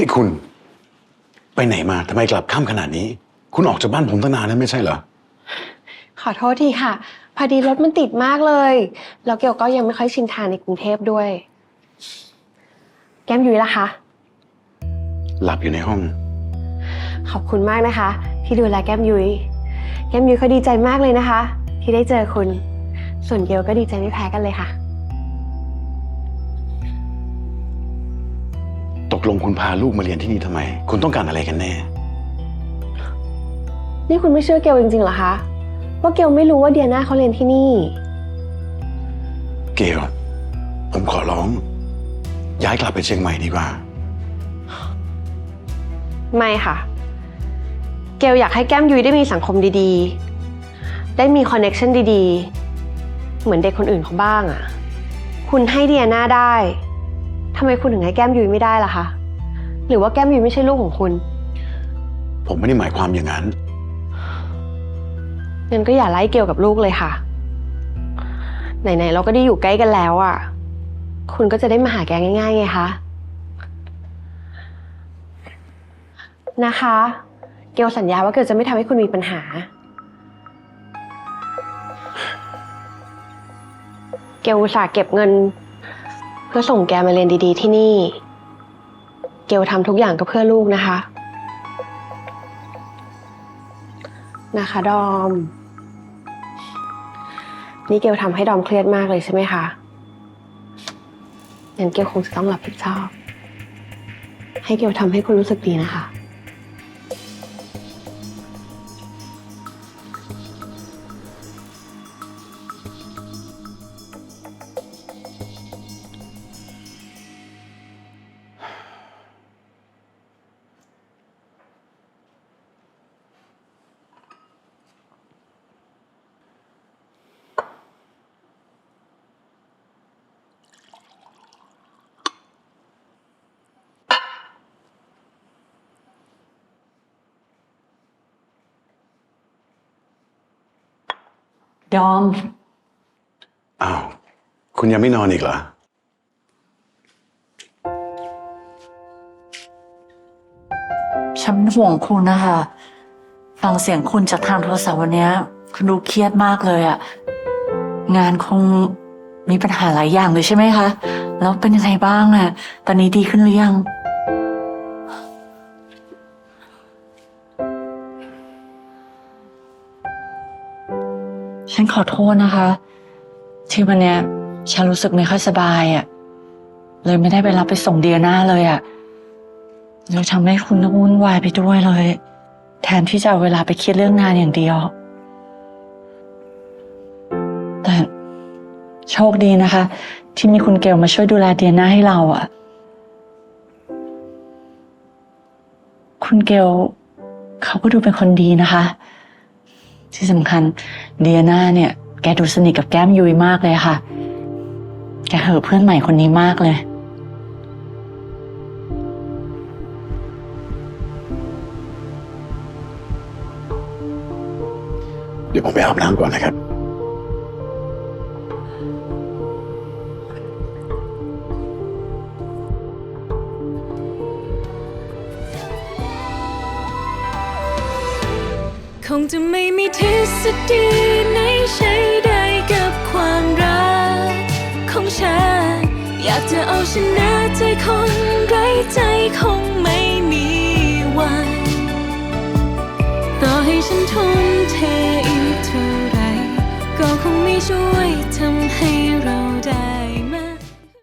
นี่คุณ ไปไหนมาทำไมกลับค่ำขนาดนี้ คุณออกจากบ้านผมตั้งนานแล้วไม่ใช่เหรอ ขอโทษทีค่ะ พอดีรถมันติดมากเลย แล้วเกียวก็ยังไม่ค่อยชินทางในกรุงเทพด้วย แก้มยุ้ยล่ะคะ หลับอยู่ในห้อง ขอบคุณมากนะคะ ที่ดูแลแก้มยุ้ย แก้มยุ้ยเขาดีใจมากเลยนะคะ ที่ได้เจอคุณ ส่วนเกียวก็ดีใจไม่แพ้กันเลยค่ะ ตกลงคุณพาลูกมาเรียนที่นี่ทำไม คุณต้องการอะไรกันแน่ นี่คุณไม่เชื่อเกียวจริงๆเหรอคะ ว่าเกียวไม่รู้ว่าเดียนาเขาเรียนที่นี่ เกลผมขอร้อง ย้ายกลับไปเชียงใหม่ดีกว่า ไม่ค่ะ เกลอยากให้แก้มยุ้ยได้มีสังคมดีๆ ได้มีคอนเน็ชันดีๆ เหมือนเด็กคนอื่นเขาบ้างอะคุณให้เดียนาได้ ทำไมคุณถึงให้แก้มยุ้ยไม่ได้ล่ะคะ หรือว่าแก้มยุ้ยไม่ใช่ลูกของคุณ ผมไม่ได้หมายความอย่างนั้น งั้นก็อย่าไล่เกลกับลูกเลยค่ะ ไหนๆเราก็ได้อยู่ใกล้กันแล้วอะคุณก็จะได้มาหาแกง่ายๆไงคะ นะคะ เกลสัญญาว่าเกลจะไม่ทำให้คุณมีปัญหา เกลอุตส่าห์เก็บเงิน เพื่อส่งแกมาเรียนดีๆที่นี่ เกลทำทุกอย่างก็เพื่อลูกนะคะ นะคะดอม นี่เกลทำให้ดอมเครียดมากเลยใช่ไหมคะงั้นเกลคงจะต้องรับผิดชอบ ให้เกลทำให้คุณรู้สึกดีนะคะ ดอม อ้าว คุณยังไม่นอนอีกเหรอ ฉันเป็นห่วงคุณนะคะ ฟังเสียงคุณจากทางโทรศัพท์วันเนี้ย คุณดูเครียดมากเลยอะงานคงมีปัญหาหลายอย่างเลยใช่ไหมคะ แล้วเป็นยังไงบ้างอะตอนนี้ดีขึ้นหรือยัง ฉันขอโทษนะคะ ที่วันเนี้ยฉันรู้สึกไม่ค่อยสบายอะเลยไม่ได้ไปรับไปส่งเดียนาเลยอะเราทำให้คุณต้องวุ่นวายไปด้วยเลย แทนที่จะเอาเวลาไปคิดเรื่องงานอย่างเดียว แต่โชคดีนะคะ ที่มีคุณเกลมาช่วยดูแลเดียนาให้เราอะ คุณเกลเขาก็ดูเป็นคนดีนะคะ ที่สำคัญเดียนาเนี่ย แกดูสนิทกับแก้มยุยมากเลยค่ะ แกเหอะเพื่อนใหม่คนนี้มากเลย เดี๋ยวผมไปอาบน้ำก่อนนะครับ งจะไม่มีทฤษฎีไหนใช้ได้กับความรักของฉัน อยากจะเอาชนะใจคนไร้ใจคงไม่มีวัน ต่อให้ฉันทุ่มเทอีกเท่าไรก็คงไม่ช่วย